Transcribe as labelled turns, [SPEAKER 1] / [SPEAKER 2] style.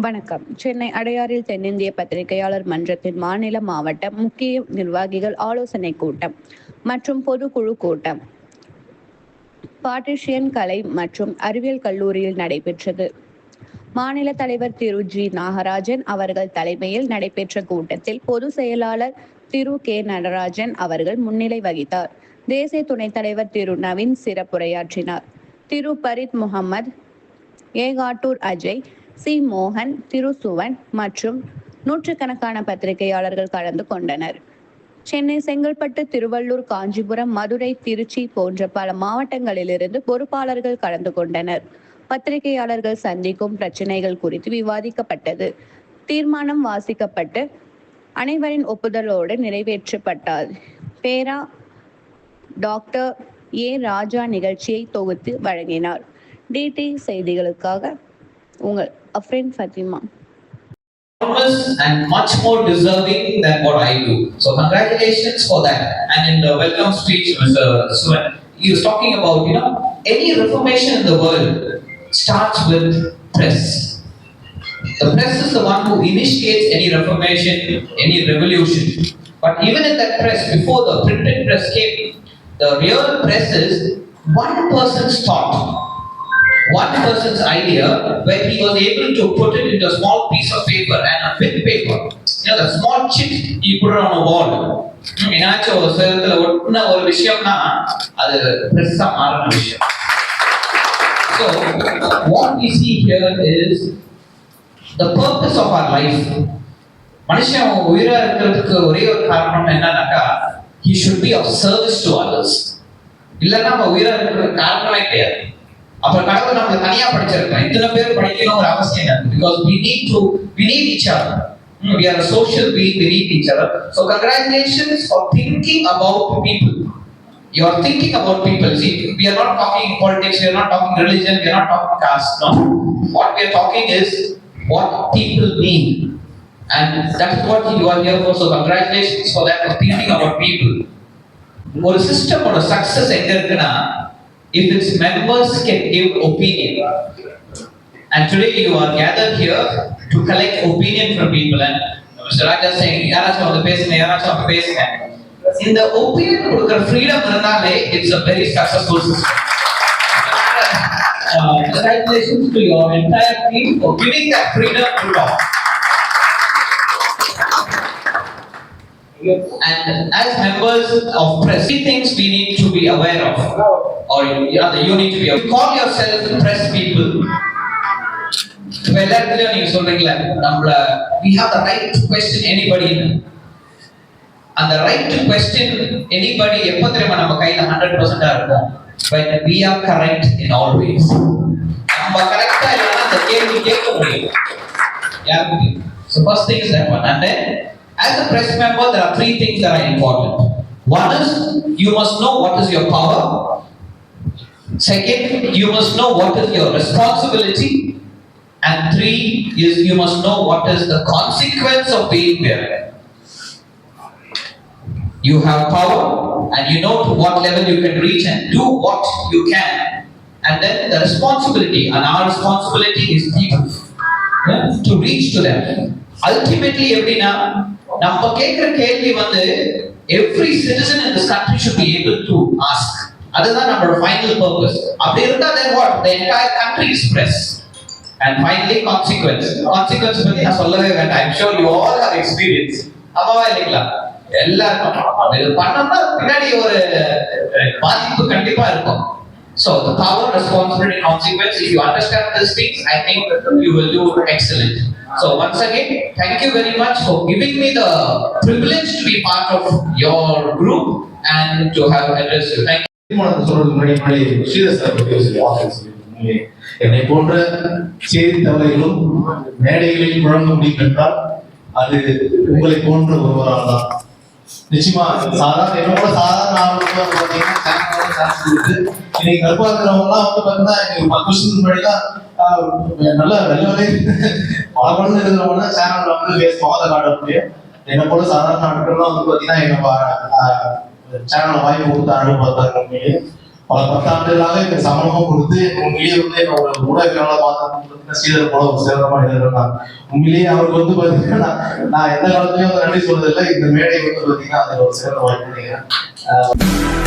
[SPEAKER 1] வணக்கம். சென்னை அடையாறில் தென்னிந்திய பத்திரிகையாளர் மன்றத்தின் மாநில மாவட்ட முக்கிய நிர்வாகிகள் ஆலோசனை கூட்டம் மற்றும் பொதுக்குழு கூட்டம். பாட்டிஷியன் கலை மற்றும் அறிவியல் கல்லூரியில் நடைபெற்றது. மாநில தலைவர் திரு ஜி. நாகராஜன் அவர்கள் தலைமையில் நடைபெற்ற கூட்டத்தில் பொது செயலாளர் திரு. கே. நடராஜன் அவர்கள் முன்னிலை வகித்தார். தேசிய துணைத் தலைவர் திரு. நவீன் சிறப்புரையாற்றினார். திரு. பரித் முகமது ஏகாட்டூர் அஜய் சி. மோகன் திருசுவன் மற்றும் நூற்றுக்கணக்கான பத்திரிகையாளர்கள் கலந்து கொண்டனர். சென்னை செங்கல்பட்டு திருவள்ளூர் காஞ்சிபுரம் மதுரை திருச்சி போன்ற பல மாவட்டங்களிலிருந்து பொறுப்பாளர்கள் கலந்து கொண்டனர். பத்திரிகையாளர்கள் சந்திக்கும் பிரச்சனைகள் குறித்து விவாதிக்கப்பட்டது. தீர்மானம் வாசிக்கப்பட்டு அனைவரின் ஒப்புதலோடு நிறைவேற்றப்பட்டார். பேரா டாக்டர் ஏ. ராஜா நிகழ்ச்சியை தொகுத்து வழங்கினார். டிடி செய்திகளுக்காக உங்கள் a friend
[SPEAKER 2] Fatima. And much more deserving than what I do. So congratulations for that. And in the welcome speech, Mr. Suman, he was talking about, you know, any reformation in the world starts with press. The press is the one who initiates any reformation, any revolution. But even in that press, before the printed press came, the real press is one person's thought one person's idea where he was able to put it into a small piece of paper and a big paper. You know, the small chit you put it on a wall. ம், ஏதாச்சும் ஒரு சேரத்துல ஒட்டின ஒரு விஷயம்னா அது பெருசா மாறின விஷயம் So, what we see here is the purpose of our life. மனுஷன் அவன் உயிரா இருக்கிறதுக்கு ஒரே ஒரு காரணம் என்னன்னாக்கா he should be of service to others. இல்லைன்னா அவன் உயிரா இருக்கிறதுக்கு காரணமே கிடையாது அப்புறம் கடவுள் நமக்கு தனியா படிச்சிருக்கோம் இத்தனை பேர் படிக்கணும் ஒரு அவசியம் இல்லை because we need to we need each other Hmm, we are a social being we need each other so congratulations for thinking about people you are thinking about people see we are not talking politics we are not talking religion we are not talking caste no what we are talking is what people need and that is what you are here for so congratulations for that for thinking about people ஒரு சிஸ்டமோட success எங்க இருக்குன்னா if its members can give opinion and today you are gathered here to collect opinion from people and Mr. Raja saying யாராச்சும் வந்து பேசுங்க யாராச்சும் வந்து பேசுங்க இந்த ஒப்பீனியன் கொடுக்குற ஃப்ரீடம் இருந்தாலே it's a very successful system Uh, congratulations to your entire team for giving that freedom to talk. And as members of press, three things we need to be aware of, or rather you need to be aware. You call yourself press people. இப்ப எல்லா இடத்துலயும் நீங்க சொல்றீங்களா நம்மள we have the right to question anybody அந்த right to question anybody எப்ப தெரியுமா நம்ம கையில ஹண்ட்ரட் பர்சன்டா இருக்கும் when we are correct in all ways நம்ம கரெக்டா இல்லைன்னா அந்த கேள்வி கேட்க முடியும் யாருக்கு so first thing is that one and then as a press member, there are three things that are important. One is you must know what is your power. Second, you must know what is your responsibility. And three is you must know what is the consequence of being there. You have power and you know to what level you can reach and do what you can. And then the responsibility, and our responsibility is people yeah, to reach to them. Ultimately, every now நம்ம கேட்கிற கேள்வி வந்து every citizen in this country should be able to ask அதுதான் நம்மளோட final purpose அப்படி இருந்தா then what the entire country is plus and finally consequence consequence பத்தி நான் சொல்லவே வேண்டாம் I'm sure you all have experience அவாவா இல்லைங்களா எல்லாருக்கும் இது பண்ணோம்னா பின்னாடி ஒரு பாதிப்பு கண்டிப்பா இருக்கும் So the power, responsibility, consequence, if you understand these things, I think you will do excellent. So once again thank you very much for giving me the privilege to be part of your group and to have addressed you thank you
[SPEAKER 3] என்னை போன்ற செய்தி மேடைகளில் முழங்க முடியும் என்றால் அது உங்களை போன்ற ஒருவரால் தான் நிச்சயமா சாதாரண என்னோட சாதாரண ஆளுநர் பார்த்தீங்கன்னா இன்னைக்கு கருப்பா எல்லாம் வந்து பாத்தீங்கன்னா இன்னைக்கு பத்து வருஷத்துக்கு முன்னாடி தான் நல்ல வெள்ளவே பல இருக்கிறவங்க சேனல்ல வந்து பேச முகத்தை காட்டக்கூடிய என்ன போல சாதாரண ஆட்கள்லாம் வந்து பாத்தீங்கன்னா எங்க சேனல் வாய்ப்பு கொடுத்த பார்த்தாங்க உண்மையிலே பல பத்தாண்டுகளாக இந்த சமூகம் கொடுத்து உண்மையிலேயே வந்து என்னோட ஊடகங்களை பார்த்தா ஸ்ரீதர் போல ஒரு சிறந்த மனிதர் தான் உண்மையிலேயே அவருக்கு வந்து பாத்தீங்கன்னா நான் எந்த காலத்துலயும் வந்து நன்றி சொல்றதில்லை. இந்த மேடை வந்து பாத்தீங்கன்னா அது ஒரு சிறந்த வாய்ப்பு நினைக்கிறேன்